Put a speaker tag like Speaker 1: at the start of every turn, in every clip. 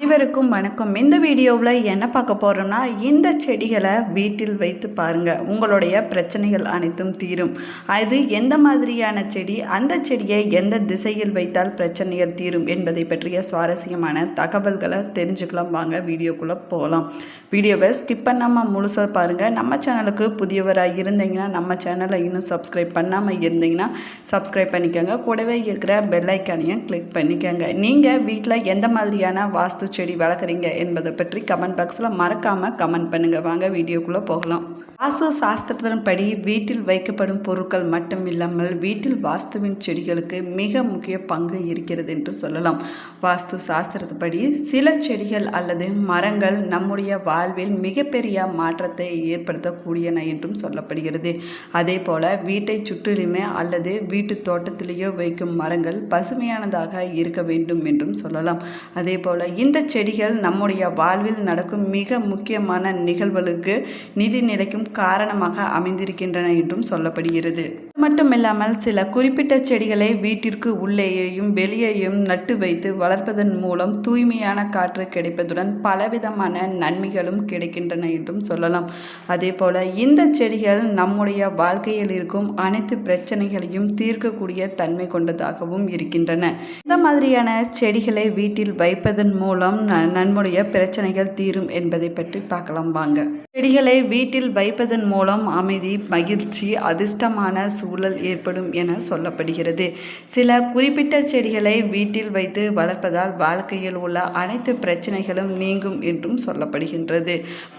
Speaker 1: அனைவருக்கும் வணக்கம். இந்த வீடியோவில் என்ன பார்க்க போகிறோம்னா இந்த செடிகளை வீட்டில் வைத்து பாருங்கள் உங்களுடைய பிரச்சனைகள் அனைத்தும் தீரும். அது எந்த மாதிரியான செடி அந்த செடியை எந்த திசையில் வைத்தால் பிரச்சனைகள் தீரும் என்பதை பற்றிய சுவாரஸ்யமான தகவல்களை தெரிஞ்சுக்கலாம். வாங்க வீடியோக்குள்ளே போகலாம் வீடியோவை ஸ்கிப் பண்ணாமல் முழுசாக பாருங்கள் நம்ம சேனலுக்கு புதியவராக இருந்தீங்கன்னா நம்ம சேனலை இன்னும் சப்ஸ்கிரைப் பண்ணாமல் இருந்தீங்கன்னா சப்ஸ்கிரைப் பண்ணிக்கோங்க. கூடவே இருக்கிற பெல்லைக்கானையும் கிளிக் பண்ணிக்கோங்க. நீங்கள் வீட்டில் எந்த மாதிரியான வாஸ்து செடி வளர்க்குறீங்க என்பதை பற்றி கமெண்ட் பாக்ஸில் மறக்காமல் கமெண்ட் பண்ணுங்கள் வாங்க வீடியோக்குள்ளே போகலாம். வாஸ்து சாஸ்திரத்தின்படி வீட்டில் வைக்கப்படும் பொருட்கள் மட்டும் இல்லாமல் வீட்டில் வாஸ்துவின் செடிகளுக்கு மிக முக்கிய பங்கு இருக்கிறது என்று சொல்லலாம். வாஸ்து சாஸ்திரத்துப்படி சில செடிகள் அல்லது மரங்கள் நம்முடைய வாழ்வில் மிகப்பெரிய மாற்றத்தை ஏற்படுத்தக்கூடியன என்றும் சொல்லப்படுகிறது. அதே போல் வீட்டை சுற்றிலுமே அல்லது வீட்டு தோட்டத்திலேயோ வைக்கும் மரங்கள் பசுமையானதாக இருக்க வேண்டும் என்றும் சொல்லலாம். அதே போல் இந்த செடிகள் நம்முடைய வாழ்வில் நடக்கும் மிக முக்கியமான நிகழ்வுகளுக்கு நிதி நிலைக்கும் காரணமாக அமைந்திருக்கின்றன என்றும் சொல்லப்படுகிறது. மட்டுமில்லாமல் சில குறிப்பிட்ட செடிகளை வீட்டிற்கு உள்ளேயும் வெளியேயும் நட்டு வைத்து வளர்ப்பதன் மூலம் தூய்மையான காற்று கிடைப்பதுடன் பலவிதமான நன்மைகளும் கிடைக்கின்றன என்றும் சொல்லலாம். அதே போல இந்த செடிகள் நம்முடைய வாழ்க்கையில் இருக்கும் அனைத்து பிரச்சனைகளையும் தீர்க்கக்கூடிய தன்மை கொண்டதாகவும் இருக்கின்றன. இந்த மாதிரியான செடிகளை வீட்டில் வைப்பதன் மூலம் நம்முடைய பிரச்சனைகள் தீரும் என்பதை பற்றி பார்க்கலாம் வாங்க. செடிகளை வீட்டில் வைப்பதன் மூலம் அமைதி மகிழ்ச்சி அதிர்ஷ்டமான சூழல் ஏற்படும் என சொல்லப்படுகிறது. சில குறிப்பிட்ட செடிகளை வீட்டில் வைத்து வளர்ப்பதால் வாழ்க்கையில் உள்ள அனைத்து பிரச்சனைகளும் நீங்கும் என்றும் சொல்லப்படுகின்றது.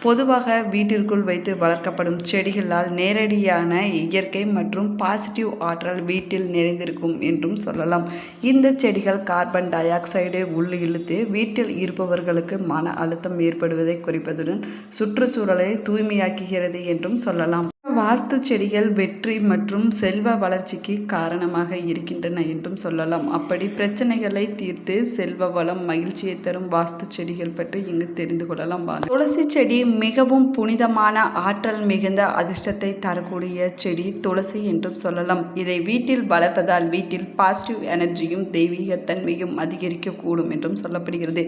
Speaker 1: பொதுவாக வீட்டிற்குள் வைத்து வளர்க்கப்படும் செடிகளால் நேரடியான இயற்கை மற்றும் பாசிட்டிவ் ஆற்றல் வீட்டில் நிறைந்திருக்கும் என்றும் சொல்லலாம். இந்த செடிகள் கார்பன் டை ஆக்சைடை உள் இழுத்து வீட்டில் இருப்பவர்களுக்கு மன அழுத்தம் ஏற்படுவதை குறிப்பதுடன் சுற்றுச்சூழலை தூய்மையாக்குகிறது என்றும் சொல்லலாம். வாஸ்து செடிகள் வெற்றி மற்றும் செல்வ வளர்ச்சிக்கு காரணமாக இருக்கின்றன என்றும் சொல்லலாம். அப்படி பிரச்சனைகளை தீர்த்து செல்வ வளம் மகிழ்ச்சியை தரும் வாஸ்து செடிகள் பற்றி இங்கு தெரிந்து கொள்ளலாம். வாங்க. துளசி செடி மிகவும் புனிதமான ஆற்றல் மிகுந்த அதிர்ஷ்டத்தை தரக்கூடிய செடி துளசி என்றும் சொல்லலாம். இதை வீட்டில் வளர்ப்பதால் வீட்டில் பாசிட்டிவ் எனர்ஜியும் தெய்வீகத்தன்மையும் அதிகரிக்கக்கூடும் என்றும் சொல்லப்படுகிறது.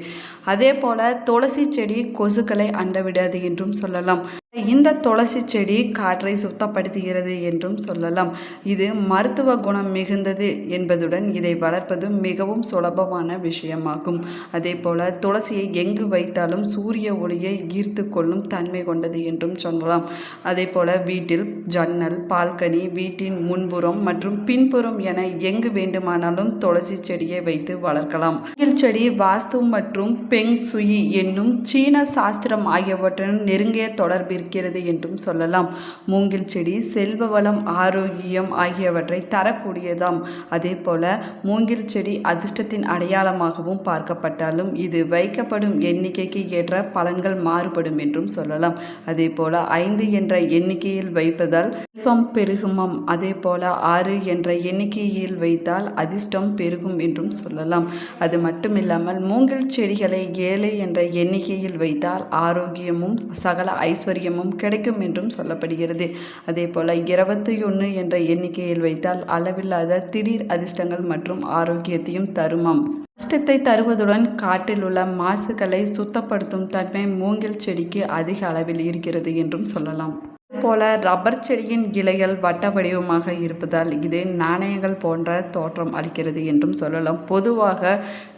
Speaker 1: அதே போல துளசி செடி கொசுக்களை அண்டவிடாது என்றும் சொல்லலாம். இந்த துளசி செடி காற்றை சுத்தப்படுத்துகிறது என்றும் சொல்லலாம். இது மருத்துவ குணம் மிகுந்தது என்பதுடன் இதை வளர்ப்பது மிகவும் சுலபமான விஷயமாகும். அதே போல துளசியை எங்கு வைத்தாலும் சூரிய ஒளியை ஈர்த்து கொள்ளும் தன்மை கொண்டது என்றும் சொல்லலாம். அதே போல வீட்டில் ஜன்னல் பால்கனி வீட்டின் முன்புறம் மற்றும் பின்புறம் என எங்கு வேண்டுமானாலும் துளசி செடியை வைத்து வளர்க்கலாம். செடி வாஸ்து மற்றும் பெங் சுயி என்னும் சீன சாஸ்திரம் ஆகியவற்றுடன் நெருங்கிய தொடர்பிற்கு இருக்கிறது என்றும் சொல்லலாம். மூங்கில் செடி செல்வ வளம் ஆரோக்கியம் ஆகியவற்றை தரக்கூடியதாம். அதே போல மூங்கில் செடி அதிர்ஷ்டத்தின் அடையாளமாகவும் பார்க்கப்பட்டாலும் இது வைக்கப்படும் எண்ணிக்கைக்கு ஏற்ற பலன்கள் மாறுபடும் என்றும் சொல்லலாம். அதே போல ஐந்து என்ற எண்ணிக்கையில் வைப்பதால் செல்வம் பெருகுமாம். அதே போல ஆறு என்ற எண்ணிக்கையில் வைத்தால் அதிர்ஷ்டம் பெருகும் என்றும் சொல்லலாம். அது மட்டுமில்லாமல் மூங்கில் செடிகளை ஏழு என்ற எண்ணிக்கையில் வைத்தால் ஆரோக்கியமும் சகல ஐஸ்வர்யமும் கிடைக்கும் என்றும் சொல்லப்படுகிறது. அதே போல் இருபத்தி ஒன்று என்ற எண்ணிக்கையில் வைத்தால் அளவில்லாத திடீர் அதிர்ஷ்டங்கள் மற்றும் ஆரோக்கியத்தையும் தருமாம். அதிர்ஷ்டத்தை தருவதுடன் காட்டில் உள்ள மாசுகளை சுத்தப்படுத்தும் தன்மை மூங்கில் செடிக்கு அதிக அளவில் இருக்கிறது என்றும் சொல்லலாம். போல ரப்பர் செடியின் இலைகள் வட்ட வடிவமாக இருப்பதால் இது நாணயங்கள் போன்ற தோற்றம் அளிக்கிறது என்றும் சொல்லலாம். பொதுவாக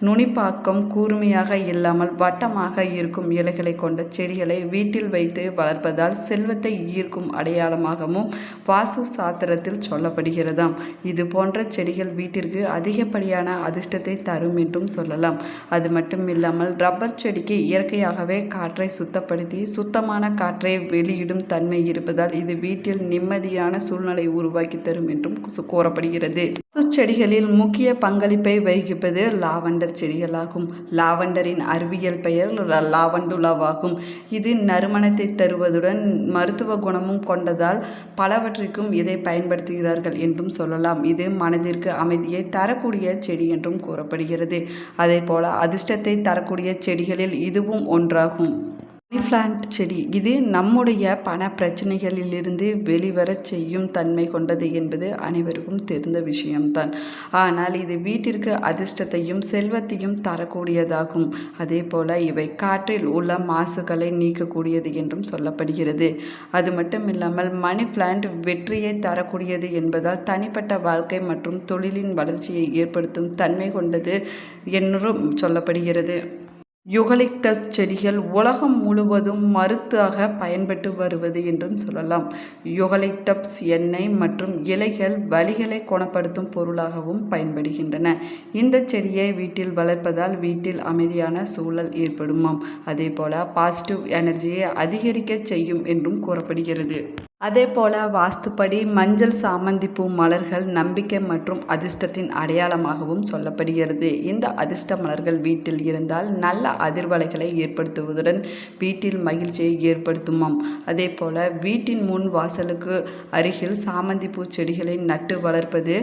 Speaker 1: நுனிப்பாக்கம் கூர்மையாக இல்லாமல் வட்டமாக இருக்கும் இலைகளை கொண்ட செடிகளை வீட்டில் வைத்து வளர்ப்பதால் செல்வத்தை ஈர்க்கும் அடையாளமாகவும் வாசு சாத்திரத்தில் சொல்லப்படுகிறதாம். இது போன்ற செடிகள் வீட்டிற்கு அதிகப்படியான அதிர்ஷ்டத்தை தரும் என்றும் சொல்லலாம். அது மட்டும் இல்லாமல் ரப்பர் செடிக்கு இயற்கையாகவே காற்றை சுத்தப்படுத்தி சுத்தமான காற்றை வெளியிடும் தன்மை இருப்பது இருப்பதால் இது வீட்டில் நிம்மதியான சூழ்நிலை உருவாக்கி தரும் என்றும் கூறப்படுகிறது. செடிகளில் முக்கிய பங்களிப்பை வகிப்பது லாவண்டர் செடிகளாகும். லாவண்டரின் அறிவியல் பெயர் லாவண்டுலாவாகும். இது நறுமணத்தை தருவதுடன் மருத்துவ குணமும் கொண்டதால் பலவற்றிற்கும் இதை பயன்படுத்துகிறார்கள் என்றும் சொல்லலாம். இது மனதிற்கு அமைதியை தரக்கூடிய செடி என்றும் கூறப்படுகிறது. அதே போல அதிர்ஷ்டத்தை தரக்கூடிய செடிகளில் இதுவும் ஒன்றாகும். மணி பிளான்ட் செடி இது நம்முடைய பண பிரச்சனைகளிலிருந்து வெளிவரச் செய்யும் தன்மை கொண்டது என்பது அனைவருக்கும் தெரிந்த விஷயம்தான். ஆனால் இது வீட்டிற்கு அதிர்ஷ்டத்தையும் செல்வத்தையும் தரக்கூடியதாகும். அதே போல இவை காற்றில் உள்ள மாசுகளை நீக்கக்கூடியது என்றும் சொல்லப்படுகிறது. அது மட்டும் இல்லாமல் மணி பிளான்ட் வெற்றியை தரக்கூடியது என்பதால் தனிப்பட்ட வாழ்க்கை மற்றும் தொழிலின் வளர்ச்சியை ஏற்படுத்தும் தன்மை கொண்டது என்றும் சொல்லப்படுகிறது. யுகலிக்டஸ் செடிகள் உலகம் முழுவதும் மருந்தாக பயன்பட்டு வருவது என்றும் சொல்லலாம். யுகலிக்டப்ஸ் எண்ணெய் மற்றும் இலைகள் வலிகளை குணப்படுத்தும் பொருளாகவும் பயன்படுகின்றன. இந்த செடியை வீட்டில் வளர்ப்பதால் வீட்டில் அமைதியான சூழல் ஏற்படுமாம். அதே போல பாசிட்டிவ் எனர்ஜியை அதிகரிக்க செய்யும் என்றும் கூறப்படுகிறது. அதே போல வாஸ்துப்படி மஞ்சள் சாமந்திப்பூ மலர்கள் நம்பிக்கை மற்றும் அதிர்ஷ்டத்தின் அடையாளமாகவும் சொல்லப்படுகிறது. இந்த அதிர்ஷ்ட மலர்கள் வீட்டில் இருந்தால் நல்ல அதிர்வலைகளை ஏற்படுத்துவதுடன் வீட்டில் மகிழ்ச்சியை ஏற்படுத்துமாம். அதே போல வீட்டின் முன் வாசலுக்கு அருகில் சாமந்திப்பூ செடிகளை நட்டு வளர்ப்பது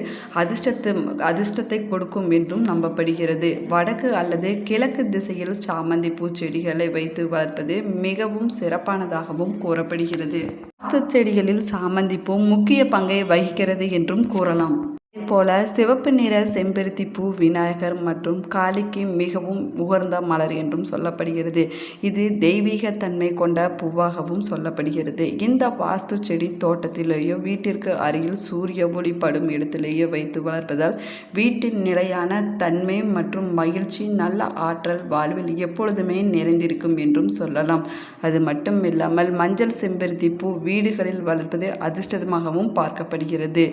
Speaker 1: அதிர்ஷ்டத்தை அதிர்ஷ்டத்தை கொடுக்கும் என்றும் நம்பப்படுகிறது. வடக்கு அல்லது கிழக்கு திசையில் சாமந்திப்பூ செடிகளை வைத்து வளர்ப்பது மிகவும் சிறப்பானதாகவும் கூறப்படுகிறது. வாஸ்து செடிகளில் சாமந்தி பூ முக்கிய பங்கை வகிக்கிறது என்றும் கூறலாம். போல சிவப்பு நிற செம்பருத்தி பூ விநாயகர் மற்றும் காளிக்கு மிகவும் உகர்ந்த மலர் என்றும் சொல்லப்படுகிறது. இது தெய்வீக தன்மை கொண்ட பூவாகவும் சொல்லப்படுகிறது. இந்த வாஸ்து செடி தோட்டத்திலேயோ வீட்டிற்கு அருகில் சூரிய ஒளி படும் இடத்திலேயோ வைத்து வளர்ப்பதால் வீட்டின் நிலையான தன்மை மற்றும் மகிழ்ச்சி நல்ல ஆற்றல் வாழ்வில் எப்பொழுதுமே நிறைந்திருக்கும் என்றும் சொல்லலாம். அது மட்டும் இல்லாமல் மஞ்சள் செம்பருத்தி பூ வீடுகளில் வளர்ப்பது அதிர்ஷ்டமாகவும் பார்க்கப்படுகிறது.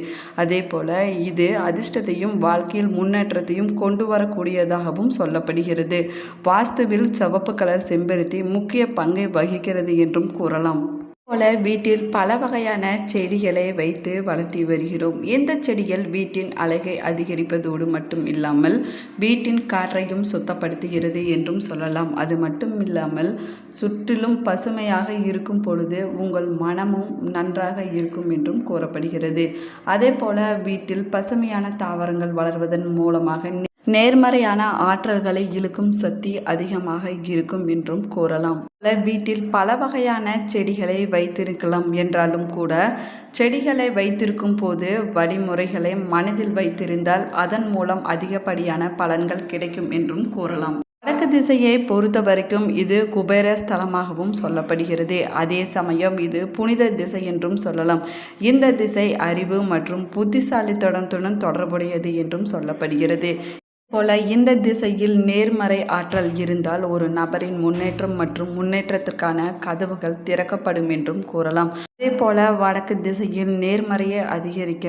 Speaker 1: அதே போல இது அதிர்ஷ்டத்தையும் வாழ்க்கையில் முன்னேற்றத்தையும் கொண்டு வரக்கூடியதாகவும் சொல்லப்படுகிறது. வாஸ்துவில் சிவப்பு கலர் செம்பருத்தி முக்கிய பங்கை வகிக்கிறது என்றும் கூறலாம். போல வீட்டில் பல வகையான செடிகளை வைத்து வளர்த்தி வருகிறோம். இந்த செடிகள் வீட்டின் அழகை அதிகரிப்பதோடு மட்டும் இல்லாமல் வீட்டின் காற்றையும் சுத்தப்படுத்துகிறது என்றும் சொல்லலாம். அது மட்டும் இல்லாமல் சுற்றிலும் பசுமையாக இருக்கும் பொழுது உங்கள் மனமும் நன்றாக இருக்கும் என்றும் கூறப்படுகிறது. அதே போல வீட்டில் பசுமையான தாவரங்கள் வளர்வதன் மூலமாக நேர்மறையான ஆற்றல்களை இழுக்கும் சக்தி அதிகமாக இருக்கும் என்றும் கூறலாம். வீட்டில் பல வகையான செடிகளை வைத்திருக்கலாம் என்றாலும் கூட செடிகளை வைத்திருக்கும் போது வழிமுறைகளை மனதில் வைத்திருந்தால் அதன் மூலம் அதிகப்படியான பலன்கள் கிடைக்கும் என்றும் கூறலாம். வடக்கு திசையை பொறுத்த வரைக்கும் இது குபேர ஸ்தலமாகவும் சொல்லப்படுகிறது. அதே சமயம் இது புனித திசை என்றும் சொல்லலாம். இந்த திசை அறிவு மற்றும் புத்திசாலித்தனத்துடன் தொடர்புடையது என்றும் சொல்லப்படுகிறது. போல இந்த திசையில் நேர்மறை ஆற்றல் இருந்தால் ஒரு நபரின் முன்னேற்றம் மற்றும் முன்னேற்றத்திற்கான கதவுகள் திறக்கப்படும் என்றும் கூறலாம். அதே போல வடக்கு திசையில் நேர்மறையை அதிகரிக்க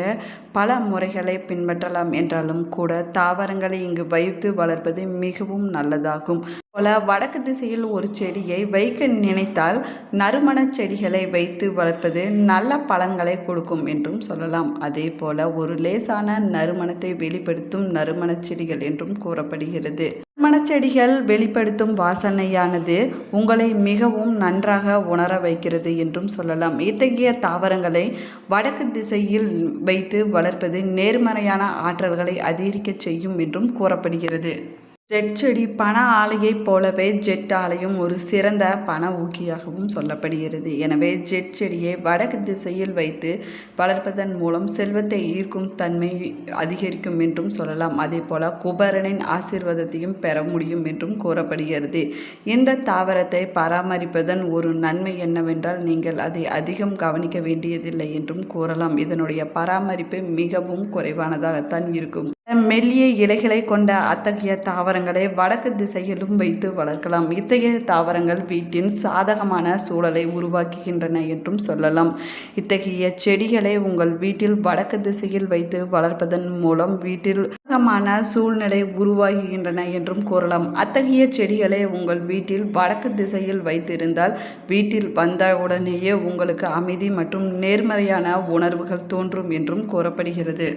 Speaker 1: பல முறைகளை பின்பற்றலாம் என்றாலும் கூட தாவரங்களை இங்கு வைத்து வளர்ப்பது மிகவும் நல்லதாகும். போல வடக்கு திசையில் ஒரு செடியை வைக்க நினைத்தால் நறுமண செடிகளை வைத்து வளர்ப்பது நல்ல பழங்களை கொடுக்கும் என்றும் சொல்லலாம். அதே போல ஒரு லேசான நறுமணத்தை வெளிப்படுத்தும் நறுமண செடிகள் என்றும் கூறப்படுகிறது. மணச்செடிகள் வெளிப்படுத்தும் வாசனையானது உங்களை மிகவும் நன்றாக உணர வைக்கிறது என்றும் சொல்லலாம். இத்தகைய தாவரங்களை வடக்கு திசையில் வைத்து வளர்ப்பது நேர்மறையான ஆற்றல்களை அதிகரிக்க செய்யும் என்றும் கூறப்படுகிறது. ஜெட் செடி பண ஆலையைப் போலவே ஜெட் ஆலையும் ஒரு சிறந்த பண ஊக்கியாகவும் சொல்லப்படுகிறது. எனவே ஜெட் செடியை வடக்கு திசையில் வைத்து வளர்ப்பதன் மூலம் செல்வத்தை ஈர்க்கும் தன்மை அதிகரிக்கும் என்றும் சொல்லலாம். அதே போல குபரனின் ஆசீர்வாதத்தையும் பெற முடியும் என்றும் கூறப்படுகிறது. இந்த தாவரத்தை பராமரிப்பதன் ஒரு நன்மை என்னவென்றால் நீங்கள் அதை அதிகம் கவனிக்க வேண்டியதில்லை என்றும் கூறலாம். இதனுடைய பராமரிப்பு மிகவும் குறைவானதாகத்தான் இருக்கும். மெல்லிய இலைகளை கொண்ட அத்தகைய தாவரங்களை வடக்கு திசையிலும் வைத்து வளர்க்கலாம். இத்தகைய தாவரங்கள் வீட்டின் சாதகமான சூழலை உருவாக்குகின்றன என்றும் சொல்லலாம். இத்தகைய செடிகளை உங்கள் வீட்டில் வடக்கு திசையில் வைத்து வளர்ப்பதன் மூலம் வீட்டில் சாதகமான சூழ்நிலை உருவாகுகின்றன என்றும் கூறலாம். அத்தகைய செடிகளை உங்கள் வீட்டில் வடக்கு திசையில் வைத்திருந்தால் வீட்டில் வந்த உடனேயே உங்களுக்கு அமைதி மற்றும் நேர்மறையான உணர்வுகள் தோன்றும் என்றும் கூறப்படுகிறது.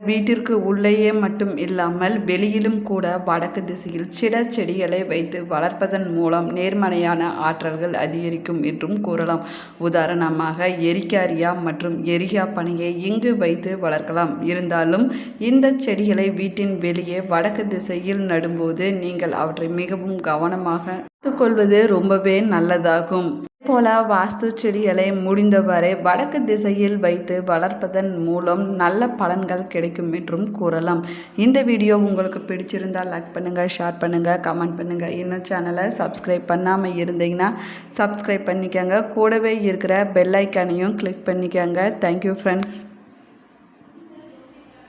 Speaker 1: வீட்டிற்கு உள்ளேயே மட்டும் இல்லாமல் வெளியிலும் கூட வடக்கு திசையில் சில செடிகளை வைத்து வளர்ப்பதன் மூலம் நேர்மறையான ஆற்றல்கள் அதிகரிக்கும் என்றும் கூறலாம். உதாரணமாக எரிக்காரியா மற்றும் எரிகா பனையை இங்கு வைத்து வளர்க்கலாம். இருந்தாலும் இந்த செடிகளை வீட்டின் வெளியே வடக்கு திசையில் நடும்போது நீங்கள் அவற்றை மிகவும் கவனமாக பார்த்துக்கொள்வது ரொம்பவே நல்லதாகும். போல வாஸ்து செடிகளை முடிந்தவரை வடக்கு திசையில் வைத்து வளர்ப்பதன் மூலம் நல்ல பலன்கள் கிடைக்கும் என்றும் கூறலாம். இந்த வீடியோ உங்களுக்கு பிடிச்சிருந்தால் லைக் பண்ணுங்கள் ஷேர் பண்ணுங்கள் கமெண்ட் பண்ணுங்கள் இன்னும் சேனலை சப்ஸ்கிரைப் பண்ணாமல் இருந்தீங்கன்னா சப்ஸ்கிரைப் பண்ணிக்கோங்க. கூடவே இருக்கிற பெல் ஐக்கானையும் கிளிக் பண்ணிக்கோங்க. Thank you friends